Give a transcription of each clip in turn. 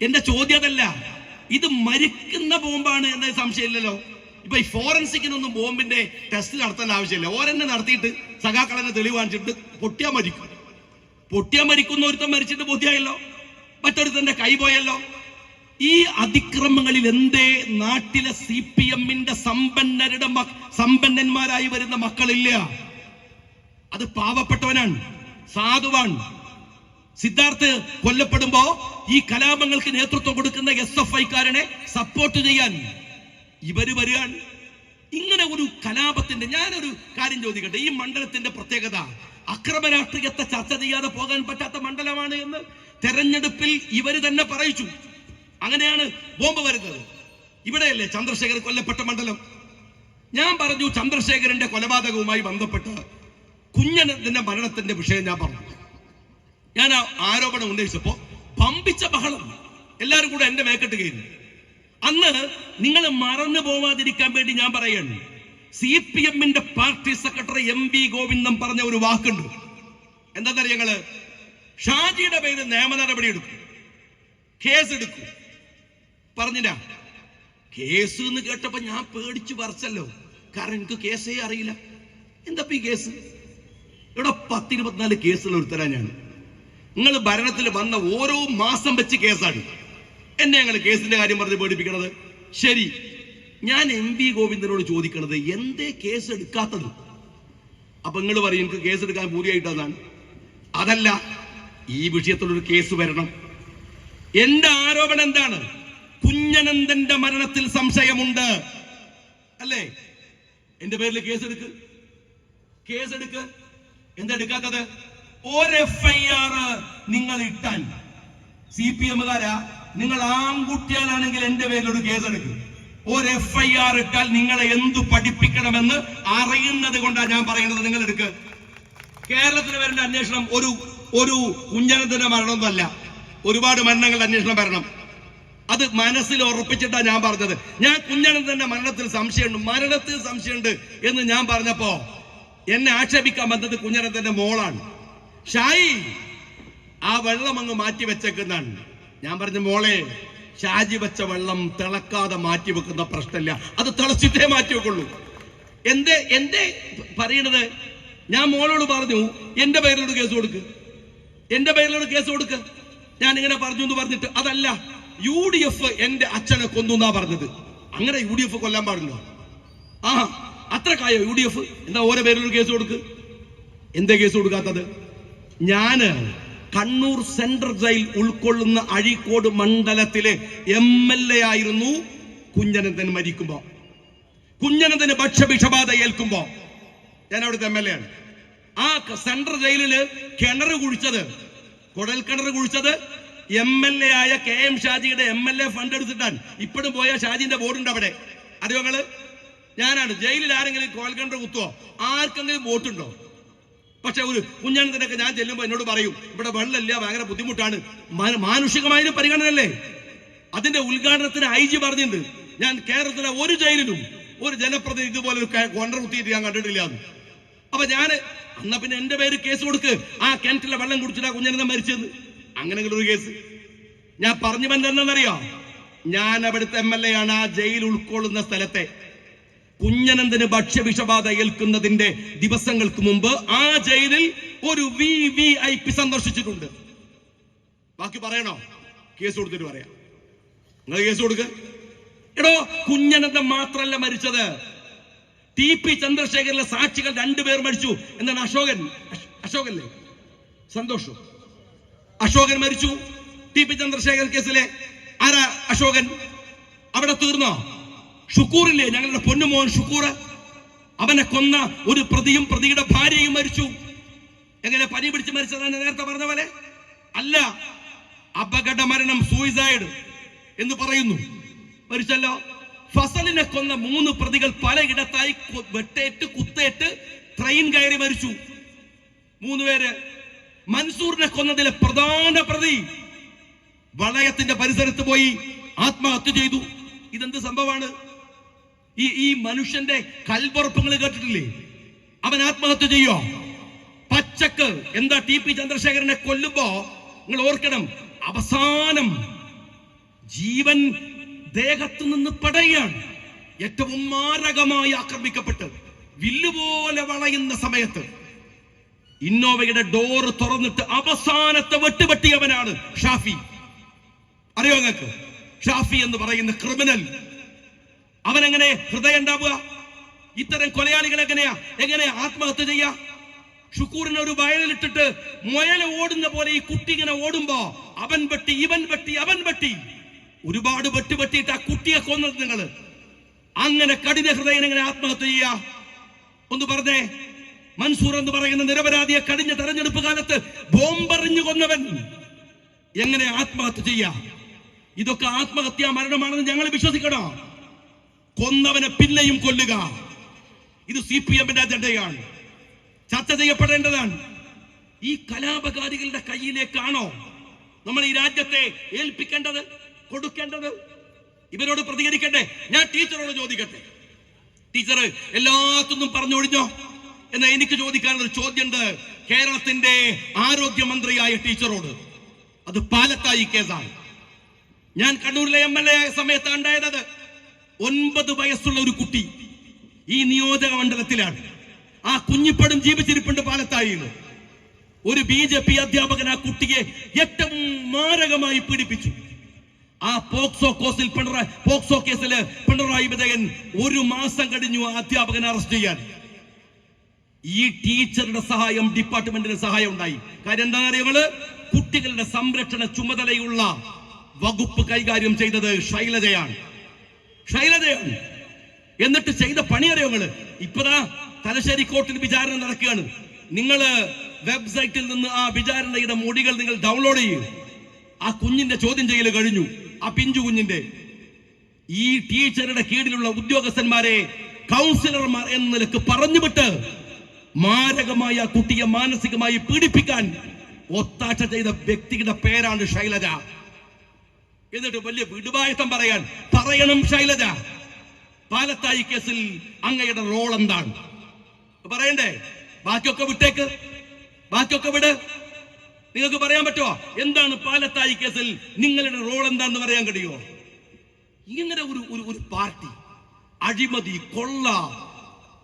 എന്റെ ചോദ്യം അതല്ല. ഇത് മരിക്കുന്ന ബോംബാണ് എന്ന സംശയമില്ലല്ലോ. ഇപ്പൊ ഈ ഫോറൻസിക്കിനൊന്നും ബോംബിന്റെ ടെസ്റ്റ് നടത്തേണ്ട ആവശ്യമില്ല. ഓരെന്നെ നടത്തിയിട്ട് സഖാക്കളനെ തെളിവ് കാണിച്ചിട്ട് പൊട്ടിയാ മരിക്കും. പൊട്ടിയാ മരിക്കുന്ന ഒരുത്തൻ മരിച്ചിട്ട് ബോധ്യമായല്ലോ മറ്റൊരുത്തന്റെ കൈപോയല്ലോ ഈ അതിക്രമങ്ങളിൽ എന്തേ നാട്ടിലെ സി പി എമ്മിന്റെ സമ്പന്നരുടെ സമ്പന്നന്മാരായി വരുന്ന മക്കളില്ല. അത് പാവപ്പെട്ടവനാണ്. സാധുവാണ്. സിദ്ധാർത്ഥ് കൊല്ലപ്പെടുമ്പോ ഈ കലാപങ്ങൾക്ക് നേതൃത്വം കൊടുക്കുന്ന എസ് എഫ് ഐക്കാരനെ സപ്പോർട്ട് ചെയ്യാൻ ഇവർ വരികയാണ്. ഇങ്ങനെ ഒരു കലാപത്തിന്റെ ഞാനൊരു കാര്യം ചോദിക്കട്ടെ ഈ മണ്ഡലത്തിന്റെ പ്രത്യേകത അക്രമ രാഷ്ട്രീയത്തെ ചർച്ച ചെയ്യാതെ പോകാൻ പറ്റാത്ത മണ്ഡലമാണ് എന്ന് തെരഞ്ഞെടുപ്പിൽ ഇവർ തന്നെ പറയിച്ചു. അങ്ങനെയാണ് ബോംബ് വരുന്നത്. ഇവിടെയല്ലേ ചന്ദ്രശേഖർ കൊല്ലപ്പെട്ട മണ്ഡലം? ഞാൻ പറഞ്ഞു ചന്ദ്രശേഖരന്റെ കൊലപാതകവുമായി ബന്ധപ്പെട്ട് കുഞ്ഞനത്തിന്റെ മരണത്തിന്റെ വിഷയം ഞാൻ പറഞ്ഞു. ഞാൻ ആ ആരോപണം ഉന്നയിച്ചപ്പോ പമ്പിച്ച ബഹളം എല്ലാരും കൂടെ എന്റെ മേക്കെട്ട് കയറി. അന്ന് നിങ്ങൾ മറന്നു പോവാതിരിക്കാൻ വേണ്ടി ഞാൻ പറയാണ് സി പി എമ്മിന്റെ party secretary M V Govindan പറഞ്ഞ ഒരു വാക്കുണ്ട്. എന്താണെന്നറിയ ഞങ്ങൾ ഷാജിയുടെ പേര് നിയമ നടപടി എടുക്കും. കേസ് എടുക്കും. പറഞ്ഞില്ല. കേസ് എന്ന് കേട്ടപ്പോ ഞാൻ പേടിച്ചു പറിച്ചല്ലോ കാരണം എനിക്ക് കേസേ അറിയില്ല. എന്താ ഈ കേസ്? ഇവിടെ പത്തിരുപത്തിനാല് കേസുള്ള ഒരുത്തരാ ഞാൻ നിങ്ങൾ ഭരണത്തിൽ വന്ന ഓരോ മാസം വെച്ച് കേസാണ്. എന്നെ ഞങ്ങൾ കേസിന്റെ കാര്യം പറഞ്ഞ് പേടിപ്പിക്കണത്? ശരി. ഞാൻ എം വി ഗോവിന്ദനോട് ചോദിക്കണത് എന്തേ കേസ് എടുക്കാത്തത്? അപ്പൊ നിങ്ങൾ പറയും എനിക്ക് കേസ് എടുക്കാൻ പൂതിയായിട്ടാണ് അതല്ല ഈ വിഷയത്തിലൊരു കേസ് വരണം. എന്റെ ആരോപണം എന്താണ്? കുഞ്ഞനന്ദന്റെ മരണത്തിൽ സംശയമുണ്ട്. അല്ലേ? എന്റെ പേരിൽ കേസ് എടുക്ക്. കേസ് എടുക്ക്. ഒരു എഫ് നിങ്ങൾ ഇട്ടാൻ സി പി എമ്മുകാരാ നിങ്ങൾ ആൺകുട്ടികളാണെങ്കിൽ എന്റെ പേരിൽ ഒരു കേസ് എടുക്കും ഒരു എഫ് ഐ ആർ ഇട്ടാൽ നിങ്ങളെ എന്തു പഠിപ്പിക്കണമെന്ന് അറിയുന്നത് കൊണ്ടാണ് ഞാൻ പറയുന്നത് നിങ്ങൾ എടുക്ക് കേരളത്തിന് വരേണ്ട അന്വേഷണം ഒരു ഒരു കുഞ്ഞനത്തിന്റെ മരണമൊന്നുമല്ല. ഒരുപാട് മരണങ്ങളുടെ അന്വേഷണം വരണം. അത് മനസ്സിൽ ഉറപ്പിച്ചിട്ടാണ് ഞാൻ പറഞ്ഞത്. ഞാൻ കുഞ്ഞനന്തന്റെ മരണത്തിൽ സംശയമുണ്ട് മരണത്തിൽ സംശയമുണ്ട് എന്ന് ഞാൻ പറഞ്ഞപ്പോ എന്നെ ആക്ഷേപിക്കാൻ വന്നത് കുഞ്ഞനന്തന്റെ മോളാണ്. ഷായി ആ വെള്ളം അങ്ങ് മാറ്റി വെച്ചേക്കുന്നാണ് ഞാൻ പറഞ്ഞു മോളെ ഷാജി വെച്ച വെള്ളം തിളക്കാതെ മാറ്റി വെക്കുന്ന പ്രശ്നമില്ല. അത് തിളച്ചിട്ടേ മാറ്റി വെക്കുള്ളൂ. എന്തേ എന്തേ പറയണത്? ഞാൻ മോളോട് പറഞ്ഞു എന്റെ പേരിലോട് കേസ് കൊടുക്ക്. എന്റെ പേരിലോട് കേസ് കൊടുക്ക്. ഞാൻ ഇങ്ങനെ പറഞ്ഞു എന്ന് പറഞ്ഞിട്ട് അതല്ല യു ഡി എഫ് എന്റെ അച്ഛനെ കൊന്നു എന്നാ പറഞ്ഞത്. അങ്ങനെ യു ഡി എഫ് കൊല്ലാൻ പാടില്ല. ആ അത്ര കായോ യു ഡി എഫ്? എന്താ ഓരോ പേരിലൊരു കേസ് കൊടുക്ക്? എന്തേ കേസ് കൊടുക്കാത്തത്? ഞാൻ കണ്ണൂർ സെൻട്രൽ ജയിൽ ഉൾക്കൊള്ളുന്ന അഴീക്കോട് മണ്ഡലത്തിലെ എം എൽ എ ആയിരുന്നു കുഞ്ഞനന്ദൻ മരിക്കുമ്പോ. കുഞ്ഞനന്ദന് ഭക്ഷ്യഭിഷബാധ ഏൽക്കുമ്പോ ഞാൻ അവിടുത്തെ എം എൽ എ ആണ്. ആ സെൻട്രൽ ജയിലിൽ കിണർ കുഴിച്ചത് കുടൽ കിണർ കുഴിച്ചത് എം എൽ എ ആയ കെ എം ഷാജിയുടെ എം എൽ എ ഫണ്ട് എടുത്തിട്ടാണ്. ഇപ്പോഴും പോയ ഷാജിന്റെ ബോർഡുണ്ട് അവിടെ. അറിയോ ഞാനാണ്. ജയിലിൽ ആരെങ്കിലും കോൽ കിണർ കുത്തുവോ? ആർക്കെങ്കിലും വോട്ടുണ്ടോ? പക്ഷെ ഒരു കുഞ്ഞാനത്തിനൊക്കെ ഞാൻ ചെല്ലുമ്പോൾ എന്നോട് പറയും ഇവിടെ വെള്ളമില്ല ഭയങ്കര ബുദ്ധിമുട്ടാണ്. മാനുഷികമായ പരിഗണനയല്ലേ? അതിന്റെ ഉദ്ഘാടനത്തിന് ഐ ജി പറഞ്ഞിട്ടുണ്ട്. ഞാൻ കേരളത്തിലെ ഒരു ജയിലിലും ഒരു ജനപ്രതിനിധി ഇതുപോലെ ഒരു കൊണ്ടർ കുത്തിയിട്ട് ഞാൻ കണ്ടിട്ടില്ല. അപ്പൊ ഞാൻ അന്ന പിന്നെ എന്റെ പേര് കേസ് കൊടുക്ക്. ആ കിണറ്റിലെ വെള്ളം കുടിച്ചിട്ടാ കുഞ്ഞനെന്താ മരിച്ചത് അങ്ങനെങ്കിലും ഒരു കേസ്. ഞാൻ പറഞ്ഞു എന്താണെന്നറിയോ ഞാൻ അവിടുത്തെ എം എൽ എ ആണ് ആ ജയിൽ ഉൾക്കൊള്ളുന്ന സ്ഥലത്തെ. കുഞ്ഞനന്ദന് ഭക്ഷ്യവിഷബാധ ഏൽക്കുന്നതിന്റെ ദിവസങ്ങൾക്ക് മുമ്പ് ആ ജയിലിൽ ഒരു വി വി ഐ പി സന്ദർശിച്ചിട്ടുണ്ട്. ബാക്കി പറയണോ? കേസ് കൊടുത്തിട്ട് പറയാം. നിങ്ങൾ കേസ് കൊടുക്ക്. എടോ കുഞ്ഞനന്ദൻ മാത്രല്ല മരിച്ചത്. ടി പി ചന്ദ്രശേഖരിലെ സാക്ഷികൾ രണ്ടുപേർ മരിച്ചു. എന്നാണ് അശോകൻ? അശ്- അശോകല്ലേ? സന്തോഷം. അശോകൻ മരിച്ചു. ടി പി ചന്ദ്രശേഖർ കേസിലെ ആരാ അശോകൻ? അവിടെ തീർന്നോ? ഷുക്കൂറില്ലേ? ഞങ്ങളുടെ പൊന്നുമോൻ ഷുക്കൂർ അവനെ കൊന്ന ഒരു പ്രതിയും പ്രതിയുടെ ഭാര്യയും മരിച്ചു. എങ്ങനെ പനി പിടിച്ച് മരിച്ചതാണ് നേരത്തെ പറഞ്ഞ പോലെ? അല്ല അപകട മരണം സൂയിസൈഡ് എന്ന് പറയുന്നു. മരിച്ചല്ലോ. ഫസലിനെ കൊന്ന മൂന്ന് പ്രതികൾ പലയിടത്തായി വെട്ടേറ്റ് കുത്തേറ്റ് ട്രെയിൻ കയറി മരിച്ചു. മൂന്ന് പേര്. മൻസൂറിനെ കൊന്നതിലെ പ്രധാന പ്രതി വളയത്തിന്റെ പരിസരത്ത് പോയി ആത്മഹത്യ ചെയ്തു. ഇതെന്ത് സംഭവമാണ്? ഈ ഈ മനുഷ്യന്റെ കൽപ്പുറപ്പങ്ങൾ കേട്ടിട്ടില്ലേ? അവൻ ആത്മഹത്യ ചെയ്യോ പച്ചക്ക് എന്താ ടി പി ചന്ദ്രശേഖരനെ കൊല്ലുമ്പോ നിങ്ങൾ ഓർക്കണം അവസാനം ജീവൻ ദേഹത്തു നിന്ന് പടയാണ് ഏറ്റവും മാരകമായി ആക്രമിക്കപ്പെട്ട് വില്ലുപോലെ വളയുന്ന സമയത്ത് ഇന്നോവയുടെ ഡോർ തുറന്നിട്ട് അവസാനത്തെ വെട്ടുപെട്ടിയവനാണ് ഷാഫി. അറിയോ നിങ്ങൾക്ക്? ഷാഫി എന്ന് പറയുന്ന ക്രിമിനൽ അവൻ എങ്ങനെ ഹൃദയം ഉണ്ടാവുക? ഇത്തരം കൊലയാളികൾ എങ്ങനെയാ? എങ്ങനെ ആത്മഹത്യ ചെയ്യാ? ഷുക്കൂറിനെ ഒരു വയലിലിട്ടിട്ട് മുയൽ ഓടുന്ന പോലെ ഈ കുട്ടി ഇങ്ങനെ ഓടുമ്പോ അവൻ വെട്ടി ഇവൻ വെട്ടി അവൻ വെട്ടി. ഒരുപാട് വെട്ടി വെട്ടിയിട്ട് ആ കുട്ടിയെ കൊന്നത് നിങ്ങൾ അങ്ങനെ കഠിന ഹൃദയം എങ്ങനെ ആത്മഹത്യ ചെയ്യാ? ഒന്ന് പറഞ്ഞേ. മൻസൂർ എന്ന് പറയുന്ന നിരപരാധിയെ കഴിഞ്ഞ തെരഞ്ഞെടുപ്പ് കാലത്ത് ബോംബെറിഞ്ഞു കൊന്നവൻ. എങ്ങനെ ആത്മഹത്യ ചെയ്യാ? ഇതൊക്കെ ആത്മഹത്യാ മരണമാണെന്ന് ഞങ്ങൾ വിശ്വസിക്കണോ? കൊന്നവനെ പിന്നെയും കൊല്ലുക. ഇത് സി പി എമ്മിന്റെ അജണ്ടയാണ്. ചർച്ച ചെയ്യപ്പെടേണ്ടതാണ്. ഈ കലാപകാരികളുടെ കയ്യിലേക്കാണോ നമ്മൾ ഈ രാജ്യത്തെ ഏൽപ്പിക്കേണ്ടത് കൊടുക്കേണ്ടത്? ഇവരോട് പ്രതികരിക്കട്ടെ. ഞാൻ ടീച്ചറോട് ചോദിക്കട്ടെ. ടീച്ചർ എല്ലാത്തൊന്നും പറഞ്ഞൊഴിഞ്ഞോ? എന്ന് എനിക്ക് ചോദിക്കാനുള്ള ചോദ്യമുണ്ട്. കേരളത്തിന്റെ ആരോഗ്യമന്ത്രിയായ ടീച്ചറോട്. അത് പാലത്തായി കേസാണ്. ഞാൻ കണ്ണൂരിലെ എം എൽ എ ആയ സമയത്താണ് ഉണ്ടായത്. ഒൻപത് വയസ്സുള്ള ഒരു കുട്ടി ഈ നിയോജക മണ്ഡലത്തിലാണ്. ആ കുഞ്ഞിപ്പടം ജീവിച്ചിരിപ്പുണ്ട് പാലത്തായി ഒരു ബി ജെ പി അധ്യാപകൻ ആ കുട്ടിയെ ഏറ്റവും മാരകമായി പീഡിപ്പിച്ചു. ആ പോക്സോ കോസിൽ പിണറായി പോക്സോ കേസിൽ പിണറായി വിജയൻ ഒരു മാസം കഴിഞ്ഞു ആ അധ്യാപകനെ അറസ്റ്റ് ചെയ്യാൻ. ഈ ടീച്ചറുടെ സഹായം ഡിപ്പാർട്ട്മെന്റിന് സഹായം ഉണ്ടായി. കാര്യം എന്താ അറിയുന്നത് കുട്ടികളുടെ സംരക്ഷണ ചുമതലയുള്ള വകുപ്പ് കൈകാര്യം ചെയ്തത് ശൈലജയാണ്. ശൈലജയാണ് എന്നിട്ട് ചെയ്ത പണി അറിയങ്ങൾ ഇപ്പതാ തലശ്ശേരി കോർട്ടിൽ വിചാരണ നടക്കുകയാണ്. നിങ്ങൾ വെബ്സൈറ്റിൽ നിന്ന് ആ വിചാരണയുടെ മൊഴികൾ നിങ്ങൾ ഡൗൺലോഡ് ചെയ്യും. ആ കുഞ്ഞിന്റെ ചോദ്യം ചെയ്യൽ കഴിഞ്ഞു. ആ പിഞ്ചു കുഞ്ഞിന്റെ. ഈ ടീച്ചറുടെ കീഴിലുള്ള ഉദ്യോഗസ്ഥന്മാരെ കൗൺസിലർമാർ എന്ന നിലയ്ക്ക് പറഞ്ഞുവിട്ട് മാരകമായ കുട്ടിയെ മാനസികമായി പീഡിപ്പിക്കാൻ ഒത്താശ ചെയ്ത വ്യക്തിയുടെ പേരാണ് ശൈലജ. എന്നിട്ട് വലിയ വിടുവായുധം പറയാൻ പറയണം ശൈലജ. പാലത്തായി കേസിൽ അങ്ങയുടെ റോൾ എന്താണ്? പറയണ്ടേ? ബാക്കിയൊക്കെ വിട്ടേക്ക്. ബാക്കിയൊക്കെ വിട്. നിങ്ങൾക്ക് പറയാൻ പറ്റുമോ എന്താണ് പാലത്തായി കേസിൽ നിങ്ങളുടെ റോൾ എന്താണെന്ന് പറയാൻ കഴിയുമോ ഇങ്ങനെ ഒരു ഒരു പാർട്ടി അഴിമതി കൊള്ള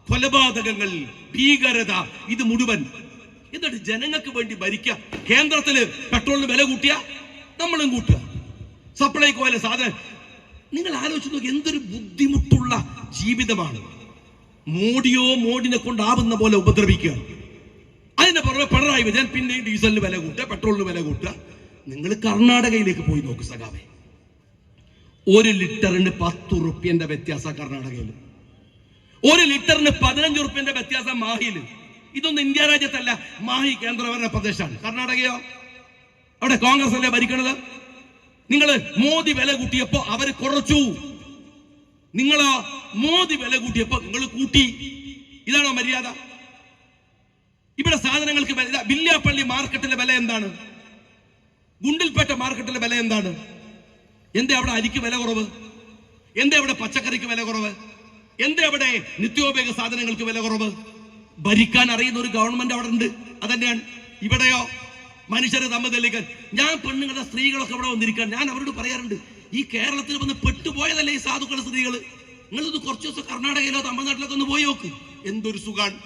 കൊലപാതകങ്ങൾ ഭീകരത ഇത് മുഴുവൻ എന്നിട്ട് ജനങ്ങൾക്ക് വേണ്ടി ഭരിക്കുക. കേന്ദ്രത്തിൽ പെട്രോളിന് വില കൂട്ടിയ നമ്മളും കൂട്ടുക. സപ്ലൈകോ അല്ലെ സാധനം? നിങ്ങൾ ആലോചിച്ച് നോക്കി എന്തൊരു ബുദ്ധിമുട്ടുള്ള ജീവിതമാണ്. മോഡിയോ മോഡിനെ കൊണ്ടാവുന്ന പോലെ ഉപദ്രവിക്കുക. അതിന്റെ പുറമെ പിണറായി വിജയൻ പിന്നെ ഡീസലിന് വില കൂട്ടുക പെട്രോളിന് വില കൂട്ടുക. നിങ്ങൾ കർണാടകയിലേക്ക് പോയി നോക്ക് സഖാവേ. ഒരു ലിറ്ററിന് പത്ത് റുപ്യന്റെ വ്യത്യാസം കർണാടകയിൽ. ഒരു ലിറ്ററിന് പതിനഞ്ച് റുപ്യന്റെ വ്യത്യാസം മാഹിയിൽ. ഇതൊന്നും ഇന്ത്യ രാജ്യത്തല്ല മാഹി കേന്ദ്രഭരണ പ്രദേശമാണ്. കർണാടകയോ? അവിടെ കോൺഗ്രസ് അല്ലേ ഭരിക്കണത്? നിങ്ങൾ മോദി വില കൂട്ടിയപ്പോ അവർ കുറച്ചു. നിങ്ങൾ മോദി വില കൂട്ടിയപ്പോ നിങ്ങൾ കൂട്ടി. ഇതാണോ മര്യാദ? ഇവിടെ സാധനങ്ങൾക്ക് വില വില്യാപ്പള്ളി മാർക്കറ്റിലെ വില എന്താണ്? ഗുണ്ടിൽപേട്ട മാർക്കറ്റിലെ വില എന്താണ്? എന്തേ അവിടെ അരിക്ക് വില കുറവ്? എന്തേ അവിടെ പച്ചക്കറിക്ക് വില കുറവ്? എന്തേ അവിടെ നിത്യോപയോഗ സാധനങ്ങൾക്ക് വില കുറവ്? ഭരിക്കാൻ അറിയുന്ന ഒരു ഗവൺമെന്റ് അവിടെ ഉണ്ട്. അതന്നെയാണ് ഇവിടെയോ? മനുഷ്യരെ തമ്മിൽ ഞാൻ പെണ്ണുങ്ങളുടെ സ്ത്രീകളൊക്കെ ഇവിടെ വന്നിരിക്കാൻ ഞാൻ അവരോട് പറയാറുണ്ട് ഈ കേരളത്തിൽ വന്ന് പെട്ടുപോയതല്ലേ ഈ സാധുക്കളുടെ സ്ത്രീകൾ നിങ്ങളിത് കുറച്ച് ദിവസം കർണാടകയിലോ തമിഴ്നാട്ടിലൊക്കെ ഒന്ന് പോയി നോക്ക്. എന്തൊരു സുഖാണ്.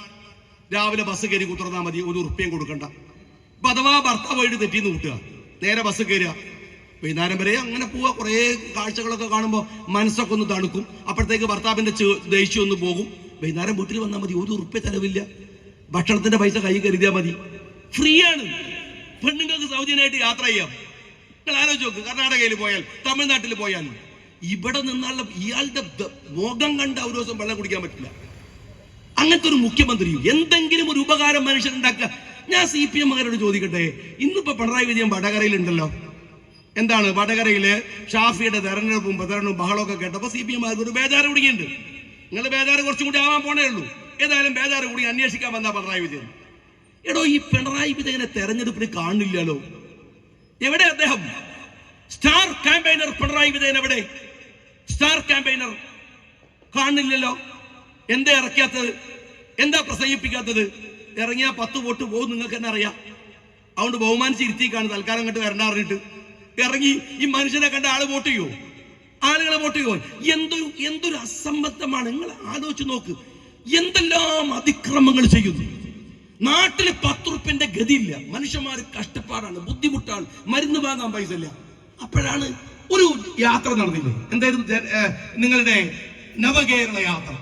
രാവിലെ ബസ് കയറി കുത്തിർന്നാൽ മതി ഒരു ഉറുപ്പ്യം കൊടുക്കണ്ട. അപ്പൊ അഥവാ ഭർത്താവ് വഴി തെറ്റിന്ന് കൂട്ടുക. നേരെ ബസ് കയറുക. വൈകുന്നേരം വരെ അങ്ങനെ പോവുക. കുറേ കാഴ്ചകളൊക്കെ കാണുമ്പോൾ മനസ്സൊക്കെ ഒന്ന് തണുക്കും. അപ്പോഴത്തേക്ക് ഭർത്താവിന്റെ ദേഷ്യം ഒന്ന് പോകും. വൈകുന്നേരം വീട്ടിൽ വന്നാൽ മതി ഒരു ഉറുപ്പ്യ ചെലവില്ല ഭക്ഷണത്തിന്റെ പൈസ കൈ കരുതിയാൽ മതി. ഫ്രീ ആണ് പെണ്ണുങ്ങൾക്ക് സൗജന്യമായിട്ട് യാത്ര ചെയ്യാം. നിങ്ങൾ ആലോചിച്ച് നോക്ക് കർണാടകയിൽ പോയാൽ തമിഴ്നാട്ടിൽ പോയാൽ ഇവിടെ നിന്നുള്ള ഇയാളുടെ മുഖം കണ്ട ഒരു ദിവസം വെള്ളം കുടിക്കാൻ പറ്റില്ല. അങ്ങനത്തെ ഒരു മുഖ്യമന്ത്രി എന്തെങ്കിലും ഒരു ഉപകാരം മനുഷ്യരുണ്ടാക്കുക ഞാൻ സി പി എമ്മുകാരോട് ചോദിക്കട്ടെ ഇന്നിപ്പോ പിണറായി വിജയൻ വടകരയിലുണ്ടല്ലോ. എന്താണ് വടകരയിൽ ഷാഫിയുടെ തെരഞ്ഞെടുപ്പും പ്രചരണവും ബഹളമൊക്കെ കേട്ടപ്പോ സി പി എം ഒരു ബേജാറ് കുടിക്കുന്നുണ്ട് നിങ്ങൾ ബേജാറ് കുറച്ചും കൂടി ആവാൻ പോണേ ഉള്ളൂ. ഏതായാലും ബേജാറ് കൂടി അന്വേഷിക്കാൻ വന്ന പിണറായി വിജയൻ. എടോ ഈ പിണറായി വിജയനെ തെരഞ്ഞെടുപ്പിന് കാണില്ലല്ലോ. എവിടെ അദ്ദേഹം? സ്റ്റാർ ക്യാമ്പയിനർ പിണറായി വിജയൻ എവിടെ? സ്റ്റാർ ക്യാമ്പയിനർ കാണില്ലല്ലോ. എന്താ ഇറക്കാത്തത്? എന്താ പ്രസംഗിപ്പിക്കാത്തത്? ഇറങ്ങിയ പത്ത് വോട്ട് പോകും നിങ്ങൾക്ക് തന്നെ അറിയാം. അതുകൊണ്ട് ബഹുമാനിച്ച് തൽക്കാലം കണ്ട് വരണ്ട ഇറങ്ങി ഈ മനുഷ്യനെ കണ്ട ആൾ വോട്ട് ചെയ്യോ? ആളുകളെ വോട്ട് ചെയ്യോ? എന്തൊരു എന്തൊരു അസംബന്ധമാണ്? നിങ്ങൾ ആലോചിച്ച് നോക്ക്. എന്തെല്ലാം അതിക്രമങ്ങൾ ചെയ്യുന്നു? നാട്ടിൽ പത്തുറുപ്പിന്റെ റുപ്യന്റെ ഗതിയില്ല. മനുഷ്യന്മാർ കഷ്ടപ്പാടാണ് ബുദ്ധിമുട്ടാണ് മരുന്ന് വാങ്ങാൻ പൈസ ഇല്ല അപ്പോഴാണ് ഒരു യാത്ര നടന്നില്ലേ? എന്തായിരുന്നു നിങ്ങളുടെ നവകേരള യാത്ര?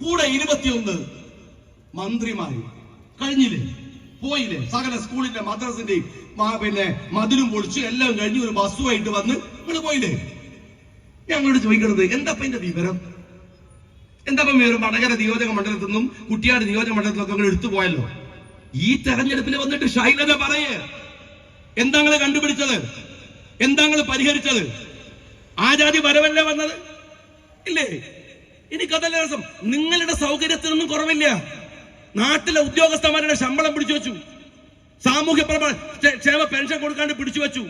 കൂടെ ഇരുപത്തിയൊന്ന് മന്ത്രിമാര്. കഴിഞ്ഞില്ലേ? പോയില്ലേ? സകല സ്കൂളിന്റെ മദ്രസിന്റെയും പിന്നെ മതിലും പൊളിച്ചു എല്ലാം കഴിഞ്ഞ് ഒരു ബസ്സുമായിട്ട് വന്ന് നിങ്ങൾ പോയില്ലേ? ഞങ്ങളോട് ചോദിക്കണത് എന്താ ഇപ്പൊ വിവരം? എന്താ വിവരം വടകര നിയോജക മണ്ഡലത്തിൽ നിന്നും കുട്ടിയാട് നിയോജക മണ്ഡലത്തിലൊക്കെ നിങ്ങൾ എടുത്തു പോയല്ലോ? ഈ തെരഞ്ഞെടുപ്പിൽ വന്നിട്ട് ശൈലജ പറയേ. എന്താങ്ങൾ കണ്ടുപിടിച്ചത്? എന്താങ്ങൾ പരിഹരിച്ചത്? ആജാതി വരവല്ലേ വന്നത്? ഇല്ലേ? എനിക്കതല്ല രസം? നിങ്ങളുടെ സൗകര്യത്തിനൊന്നും കുറവില്ല. നാട്ടിലെ ഉദ്യോഗസ്ഥന്മാരുടെ ശമ്പളം പിടിച്ചു വെച്ചു. സാമൂഹ്യ ക്ഷേമ പെൻഷൻ കൊടുക്കാണ്ട് പിടിച്ചു വെച്ചു.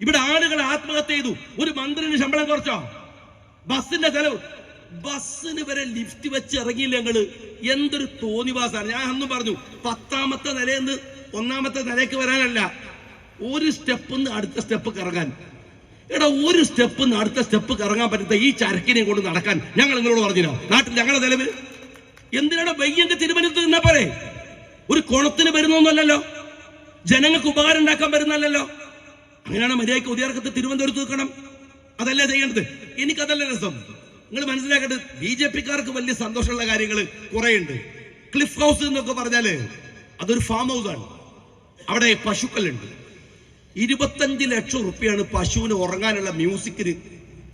ഇവിടെ ആളുകൾ ആത്മഹത്യ ചെയ്തു. ഒരു മന്ത്രിന് ശമ്പളം കുറച്ചോ? ബസിന്റെ ചെലവ് ബസ്സിന് വരെ ലിഫ്റ്റ് വെച്ച് ഇറങ്ങിയില്ല ഞങ്ങൾ? എന്തൊരു തോന്നിവാസാണ്. ഞാൻ അന്നും പറഞ്ഞു പത്താമത്തെ നിലയെന്ന് ഒന്നാമത്തെ നിലയ്ക്ക് വരാനല്ല ഒരു സ്റ്റെപ്പ് അടുത്ത സ്റ്റെപ്പ് കറങ്ങാൻ. എടാ ഒരു സ്റ്റെപ്പ് അടുത്ത സ്റ്റെപ്പ് കറങ്ങാൻ പറ്റുന്ന ഈ ചരക്കിനെ കൊണ്ട് നടക്കാൻ ഞങ്ങൾ നിങ്ങളോട് പറഞ്ഞില്ല നാട്ടിൽ ഞങ്ങളുടെ നിലവിൽ എന്തിനാണ് വയ്യങ്ക തിരുവനന്തപുരത്ത് നിന്നാ പോരെ? ഒരു കുണത്തിന് വരുന്നൊന്നുമല്ലല്ലോ? ജനങ്ങൾക്ക് ഉപകാരം ഉണ്ടാക്കാൻ വരുന്നല്ലോ അങ്ങനെയാണ് മര്യാദയ്ക്ക് ഉദയർക്കത്ത് തിരുവനന്തപുരത്ത് നിൽക്കണം. അതല്ലേ ചെയ്യേണ്ടത്? എനിക്കതല്ല രസം. നിങ്ങൾ മനസ്സിലാക്കേണ്ടത് ബി ജെ പിക്കാർക്ക് വലിയ സന്തോഷമുള്ള കാര്യങ്ങൾ കുറെ ഉണ്ട് ക്ലിഫ് ഹൗസ് എന്നൊക്കെ പറഞ്ഞാൽ അതൊരു ഫാം ഹൗസ് ആണ്. അവിടെ പശുക്കളുണ്ട്. ഇരുപത്തഞ്ച് ലക്ഷം റുപ്യാണ് പശുവിന് ഉറങ്ങാനുള്ള മ്യൂസിക്കിന്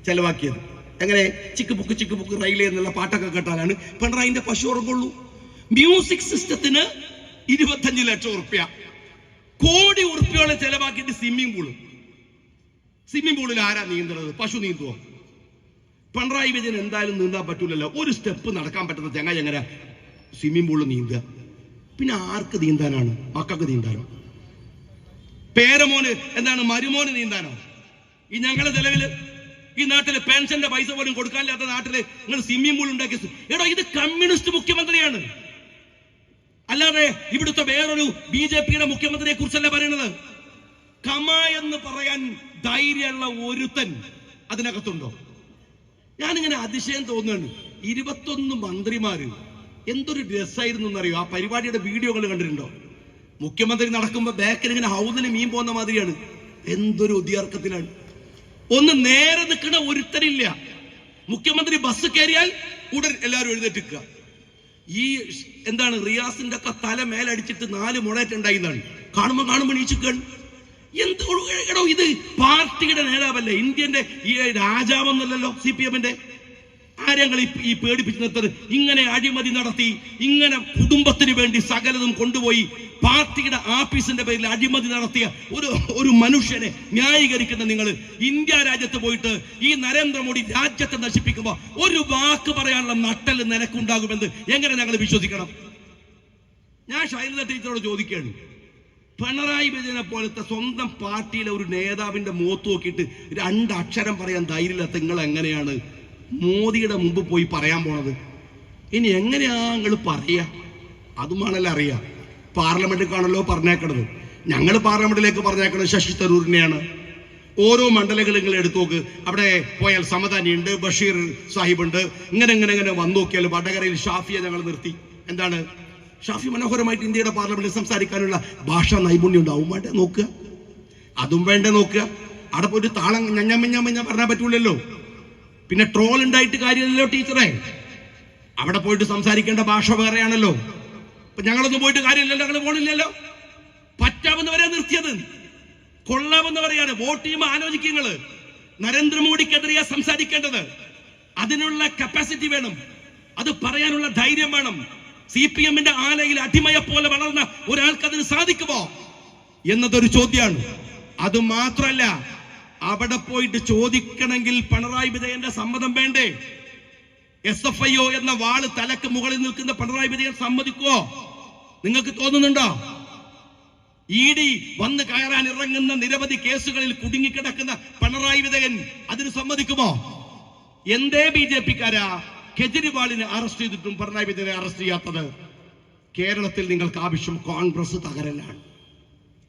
ചെലവാക്കിയത്. എങ്ങനെ? ചിക്ക് പുക്ക് ചിക്ക് പുക്ക് റെയിലേ എന്നുള്ള പാട്ടൊക്കെ കേട്ടാലാണ് പിണറായിന്റെ പശു ഉറങ്ങുള്ളൂ. മ്യൂസിക് സിസ്റ്റത്തിന് ഇരുപത്തഞ്ച് ലക്ഷം റുപ്യ. കോടി ഉറുപ്പ്യോളം ചെലവാക്കിയിട്ട് സ്വിമ്മിംഗ് പൂൾ. സ്വിമ്മിംഗ് പൂളിൽ ആരാ നീന്തുന്നത്? പശു നീന്തുവോ? പിണറായി വിജയൻ എന്തായാലും നീന്താൻ പറ്റൂലല്ലോ. ഒരു സ്റ്റെപ്പ് നടക്കാൻ പറ്റുന്ന ചങ്ങായി എങ്ങനെ സ്വിമ്മിംഗ് പൂളിൽ നീന്തുക. പിന്നെ ആർക്ക് നീന്താനാണ്? മക്കൾക്ക് നീന്താനോ? പേരമോന് എന്താണ് മരുമോന് നീന്താനോ? ഈ ഞങ്ങളുടെ നിലവിൽ ഈ നാട്ടിൽ പെൻഷന്റെ പൈസ പോലും കൊടുക്കാനില്ലാത്ത നാട്ടിൽ നിങ്ങൾ സ്വിമ്മിംഗ് പൂൾ ഉണ്ടാക്കി എടോ ഇത് കമ്മ്യൂണിസ്റ്റ് മുഖ്യമന്ത്രിയാണ്. അല്ലാതെ ഇവിടുത്തെ വേറൊരു ബി ജെ പിയുടെ മുഖ്യമന്ത്രിയെ കുറിച്ചല്ല പറയുന്നത് കമ എന്ന് പറയാൻ ധൈര്യമുള്ള ഒരുത്തൻ അതിനകത്തുണ്ടോ? ഞാനിങ്ങനെ അതിശയം തോന്നുകയാണ്. ഇരുപത്തൊന്ന് മന്ത്രിമാര് എന്തൊരു രസമായിരുന്നു എന്നറിയോ ആ പരിപാടിയുടെ വീഡിയോകൾ കണ്ടിട്ടുണ്ടോ? മുഖ്യമന്ത്രി നടക്കുമ്പോ ബാക്കിൽ ഇങ്ങനെ ഹൗസിൽ മീൻ പോകുന്ന മാതിരിയാണ്. എന്തൊരു ഉദ്യാർക്കത്തിലാണ് ഒന്ന് നേരെ നിൽക്കുന്ന ഒരുത്തരില്ല. മുഖ്യമന്ത്രി ബസ് കയറിയാൽ ഉടൻ എല്ലാവരും എഴുന്നേറ്റിക്കുക ഈ എന്താണ് റിയാസിന്റെ ഒക്കെ തല മേലടിച്ചിട്ട് നാല് മുളയിട്ടുണ്ടായി എന്നാണ്. കാണുമ്പോ കാണുമ്പോ നീച്ചിക്കാൻ എന്ത് എടോ ഇത് പാർട്ടിയുടെ നേതാവല്ലേ? ഇന്ത്യന്റെ ഈ രാജാവെന്നല്ലല്ലോ സി പി എമ്മിന്റെ? ആര്യങ്ങൾ ഈ പേടിപ്പിച്ച് നിർത്തത് ഇങ്ങനെ അഴിമതി നടത്തി ഇങ്ങനെ കുടുംബത്തിന് വേണ്ടി സകലതും കൊണ്ടുപോയി പാർട്ടിയുടെ ആഫീസിന്റെ പേരിൽ അഴിമതി നടത്തിയ ഒരു ഒരു മനുഷ്യനെ ന്യായീകരിക്കുന്ന നിങ്ങൾ ഇന്ത്യ രാജ്യത്ത് പോയിട്ട് ഈ നരേന്ദ്രമോദി രാജ്യത്തെ നശിപ്പിക്കുമ്പോൾ ഒരു വാക്ക് പറയാനുള്ള നട്ടൽ നിനക്കുണ്ടാകുമെന്ന് എങ്ങനെ ഞങ്ങൾ വിശ്വസിക്കണം? ഞാൻ ശൈലജ ടീച്ചറോട് ചോദിക്കുകയാണ്. പിണറായി വിജയനെ പോലത്തെ സ്വന്തം പാർട്ടിയിലെ ഒരു നേതാവിന്റെ മുഖത്ത് നോക്കിയിട്ട് രണ്ട് അക്ഷരം പറയാൻ ധൈര്യമില്ലാത്ത നിങ്ങൾ എങ്ങനെയാണ് മോദിയുടെ മുമ്പ് പോയി പറയാൻ പോണത്? ഇനി എങ്ങനെയാ നിങ്ങൾ പറയാ? അതുമാണല്ലോ പാർലമെന്റിൽ കാണല്ലോ പറഞ്ഞേക്കണത്. ഞങ്ങൾ പാർലമെന്റിലേക്ക് പറഞ്ഞേക്കണത് ശശി തരൂരിനെയാണ്. ഓരോ മണ്ഡലങ്ങളും നിങ്ങൾ എടുത്തു നോക്ക്. അവിടെ പോയാൽ സമതാനിയുണ്ട് ബഷീർ സാഹിബുണ്ട്. ഇങ്ങനെ ഇങ്ങനെ ഇങ്ങനെ വന്നു നോക്കിയാൽ വടകരയിൽ ഷാഫിയെ ഞങ്ങൾ നിർത്തി. എന്താണ്? ഷാഫി മനോഹരമായിട്ട് ഇന്ത്യയുടെ പാർലമെന്റിൽ സംസാരിക്കാനുള്ള ഭാഷാ നൈപുണ്യം ഉണ്ടാവും. വേണ്ടേ നോക്കുക. അതും വേണ്ട നോക്കുക. അവിടെ പോയിട്ട് താളം ഞഞ്ഞമ്മഞ്ഞമ്മഞ്ഞ പറഞ്ഞാൽ പറ്റൂലല്ലോ. പിന്നെ ട്രോൾ ഉണ്ടായിട്ട് കാര്യമില്ലല്ലോ ടീച്ചറെ. അവിടെ പോയിട്ട് സംസാരിക്കേണ്ട ഭാഷ വേറെയാണല്ലോ. ഇപ്പൊ ഞങ്ങളൊന്നും പോയിട്ട് കാര്യമില്ലല്ലോ. ഞങ്ങൾ പോണില്ലല്ലോ. പറ്റാമെന്ന് വരെ നിർത്തിയത്. കൊള്ളാമെന്ന് പറയാണ് വോട്ട് ചെയ്യുമ്പോൾ ആലോചിക്കുക നരേന്ദ്രമോദിക്കെതിരെയാ സംസാരിക്കേണ്ടത്. അതിനുള്ള കപ്പാസിറ്റി വേണം. അത് പറയാനുള്ള ധൈര്യം വേണം. സി പി എമ്മിന്റെ ആലയിൽ അടിമയെ പോലെ വളർന്ന ഒരാൾക്ക് അതിന് സാധിക്കുമോ? എന്നതൊരു ചോദ്യമാണ്. അത് മാത്രല്ല അവിടെ പോയിട്ട് ചോദിക്കണമെങ്കിൽ പിണറായി വിജയന്റെ സമ്മതം വേണ്ടേ? എസ് എഫ് ഐ ഒ എന്ന വാൾ തലക്ക് മുകളിൽ നിൽക്കുന്ന പിണറായി വിജയൻ സമ്മതിക്കുവോ? നിങ്ങൾക്ക് തോന്നുന്നുണ്ടോ? ഇ ഡി വന്ന് കയറാൻ ഇറങ്ങുന്ന നിരവധി കേസുകളിൽ കുടുങ്ങിക്കിടക്കുന്ന പിണറായി വിജയൻ അതിന് സമ്മതിക്കുമോ? എന്തേ ബി ജെ പിക്കാരാ? കെജ്രിവാളിനെ അറസ്റ്റ് ചെയ്തിട്ടും പിണറായി അറസ്റ്റ് ചെയ്യാത്തത് കേരളത്തിൽ നിങ്ങൾക്ക് ആവശ്യം കോൺഗ്രസ് തകരലാണ്.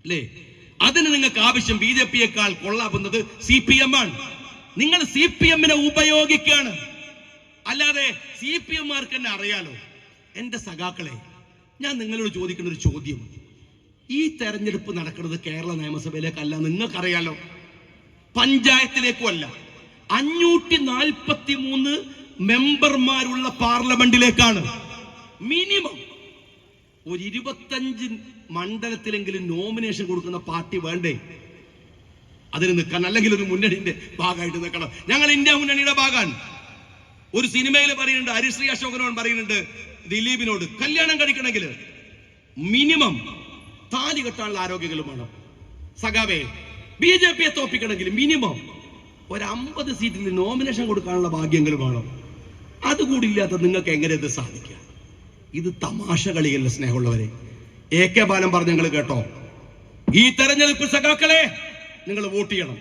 അല്ലേ? അതിന് നിങ്ങൾക്ക് ആവശ്യം ബി ജെ പിയേക്കാൾ കൊള്ളാവുന്നത് സി പി എം ആണ്. നിങ്ങൾ സി പി എമ്മിനെ ഉപയോഗിക്കുകയാണ് അല്ലാതെ സി പി എംമാർക്ക് തന്നെ അറിയാലോ. എന്റെ സഖാക്കളെ ഞാൻ നിങ്ങളോട് ചോദിക്കുന്ന ഒരു ചോദ്യം. ഈ തെരഞ്ഞെടുപ്പ് നടക്കുന്നത് കേരള നിയമസഭയിലേക്കല്ല നിങ്ങൾക്കറിയാലോ. പഞ്ചായത്തിലേക്കും അല്ല അഞ്ഞൂറ്റി നാൽപ്പത്തി മൂന്ന് മെമ്പർമാരുള്ള പാർലമെന്റിലേക്കാണ്. മിനിമം ഒരു ഇരുപത്തഞ്ച് മണ്ഡലത്തിലെങ്കിലും നോമിനേഷൻ കൊടുക്കുന്ന പാർട്ടി വേണ്ടേ? അതിന് നിൽക്കാൻ അല്ലെങ്കിൽ ഒരു മുന്നണിന്റെ ഭാഗമായിട്ട് നിൽക്കണം. ഞങ്ങൾ ഇന്ത്യ മുന്നണിയുടെ ഭാഗമാണ് ഒരു സിനിമയിൽ പറയുന്നുണ്ട് ഹരിശ്രീ അശോകനോട് പറയുന്നുണ്ട് ദിലീപിനോട് കല്യാണം കഴിക്കണമെങ്കിൽ മിനിമം താലി കെട്ടാനുള്ള ആരോഗ്യങ്ങളും വേണം. സഖാവേ ബി ജെ പിയെ തോപ്പിക്കണമെങ്കിൽ മിനിമം ഒരു അമ്പത് സീറ്റിൽ നോമിനേഷൻ കൊടുക്കാനുള്ള ഭാഗ്യങ്ങൾ വേണം. അതുകൂടി ഇല്ലാത്ത നിങ്ങൾക്ക് എങ്ങനെ ഇത് സാധിക്കുക ഇത് തമാശ കളിയല്ല സ്നേഹമുള്ളവരെ. എ കെ ബാലൻ പറഞ്ഞു നിങ്ങൾ കേട്ടോ. ഈ തെരഞ്ഞെടുപ്പ് സഖാക്കളെ നിങ്ങൾ വോട്ട് ചെയ്യണം.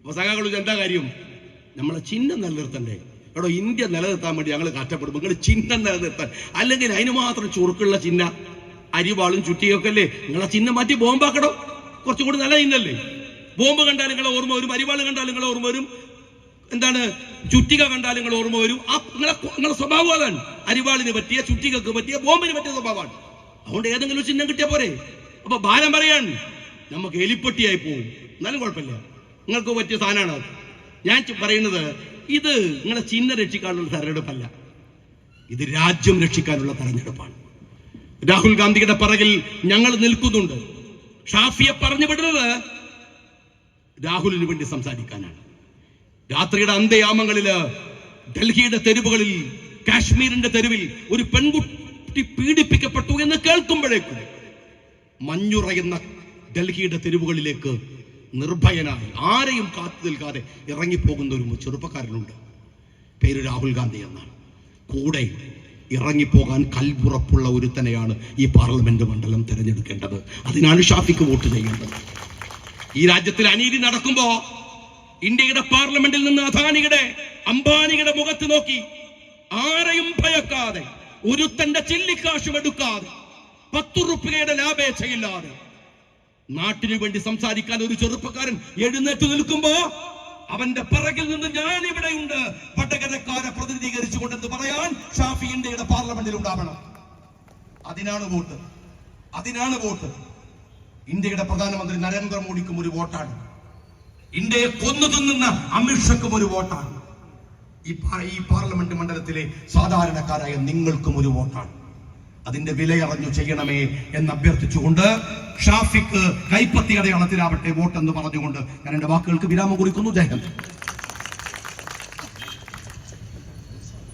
അപ്പൊ സഖാക്കൾ എന്താ കാര്യം? നമ്മളെ ചിഹ്നം നിലനിർത്തണ്ടേ. എടോ ഇന്ത്യ നിലനിർത്താൻ വേണ്ടി ഞങ്ങൾ കഷ്ടപ്പെടും നിങ്ങൾ ചിഹ്നം നിലനിർത്താൻ. അല്ലെങ്കിൽ അതിന് മാത്രം ചുറുക്കുള്ള ചിഹ്ന അരിവാളും ചുറ്റിയൊക്കെ അല്ലേ? നിങ്ങളെ ചിഹ്നം മാറ്റി ബോംബാക്കടോ. കുറച്ചുകൂടി നല്ല ചിഹ്നല്ലേ? ബോംബ് കണ്ടാൽ നിങ്ങളെ ഓർമ്മ വരും അരിവാൾ കണ്ടാൽ നിങ്ങളെ ഓർമ്മ വരും. എന്താണ്? ചുറ്റിക കണ്ടാൽ നിങ്ങൾ ഓർമ്മ വരും. ആ നിങ്ങളെ നിങ്ങളെ സ്വഭാവം അതാണ്. അരിവാളിന് പറ്റിയ ചുറ്റികക്ക് പറ്റിയ ബോംബിന് പറ്റിയ സ്വഭാവമാണ്. അതുകൊണ്ട് ഏതെങ്കിലും ചിഹ്നം കിട്ടിയ പോരെ? അപ്പൊ ബാലം പറയാൻ നമുക്ക് എലിപ്പൊട്ടിയായി പോകും എന്നാലും കുഴപ്പമില്ല. നിങ്ങൾക്ക് പറ്റിയ സാധനമാണ് ഞാൻ പറയുന്നത് ഇത് നിങ്ങളെ ചിഹ്നം രക്ഷിക്കാനുള്ള തെരഞ്ഞെടുപ്പല്ല. ഇത് രാജ്യം രക്ഷിക്കാനുള്ള തെരഞ്ഞെടുപ്പാണ്. രാഹുൽ ഗാന്ധിയുടെ പിറകിൽ ഞങ്ങൾ നിൽക്കുന്നുണ്ട്. ഷാഫിയെ പറഞ്ഞു വിടുന്നത് രാഹുലിന് വേണ്ടി സംസാരിക്കാനാണ്. രാത്രിയുടെ അന്ത്യയാമങ്ങളിൽ ഡൽഹിയുടെ തെരുവുകളിൽ കാശ്മീരിന്റെ തെരുവിൽ ഒരു പെൺകുട്ടി പീഡിപ്പിക്കപ്പെട്ടു എന്ന് കേൾക്കുമ്പോഴേക്കും മഞ്ഞുറയുന്ന ഡൽഹിയുടെ തെരുവുകളിലേക്ക് നിർഭയനായി ആരെയും കാത്തു നിൽക്കാതെ ഇറങ്ങിപ്പോകുന്ന ഒരു ചെറുപ്പക്കാരനുണ്ട്. പേര് രാഹുൽ ഗാന്ധി എന്നാണ്. കൂടെ ഇറങ്ങിപ്പോകാൻ ഒരു ഒരുത്തനെയാണ് ഈ പാർലമെന്റ് മണ്ഡലം തിരഞ്ഞെടുക്കേണ്ടത്. അതിനാണ് ഷാഫിക്ക് വോട്ട് ചെയ്യേണ്ടത്. ഈ രാജ്യത്തിൽ അനീതി നടക്കുമ്പോ ഇന്ത്യയുടെ പാർലമെന്റിൽ നിന്ന് അദാനിയുടെ അംബാനിയുടെ മുഖത്ത് നോക്കി. ആരെയും ഭയക്കാതെ ഒരുത്തന്റെ ചില്ലിക്കാശും എടുക്കാതെ പത്തു റുപ്യയുടെ ലാഭേച്ഛയില്ലാതെ. നാട്ടിനു വേണ്ടി സംസാരിക്കാൻ ഒരു ചെറുപ്പക്കാരൻ എഴുന്നേറ്റ് നിൽക്കുമ്പോ അവന്റെ പിറകിൽ നിന്ന് ഞാൻ ഇവിടെയുണ്ട് പട്ടകരക്കാരെ പ്രതിനിധീകരിച്ചുകൊണ്ടെന്ന് പറയാൻ ഷാഫി ഇന്ത്യയുടെ പാർലമെന്റിൽ ഉണ്ടാവണം. അതിനാണ് വോട്ട്. അതിനാണ് വോട്ട്. ഇന്ത്യയുടെ പ്രധാനമന്ത്രി നരേന്ദ്രമോദിക്കും ഒരു വോട്ടാണ്. ഇന്ത്യയെ കൊന്നു തിന്നുന്ന അമിത്ഷക്കും ഒരു വോട്ടാണ്. ഈ പാർലമെന്റ് മണ്ഡലത്തിലെ സാധാരണക്കാരായ നിങ്ങൾക്കും ഒരു വോട്ടാണ്. അതിന്റെ വിലയറിഞ്ഞു ചെയ്യണമേ എന്ന് അഭ്യർത്ഥിച്ചുകൊണ്ട് ഷാഫിക്ക് കൈപ്പത്തി അടയാളത്തിലാവട്ടെ വോട്ട് എന്ന് പറഞ്ഞുകൊണ്ട് ഞാൻ എന്റെ വാക്കുകൾക്ക് വിരാമം കുറിക്കുന്നു. ജയഹന്ദ്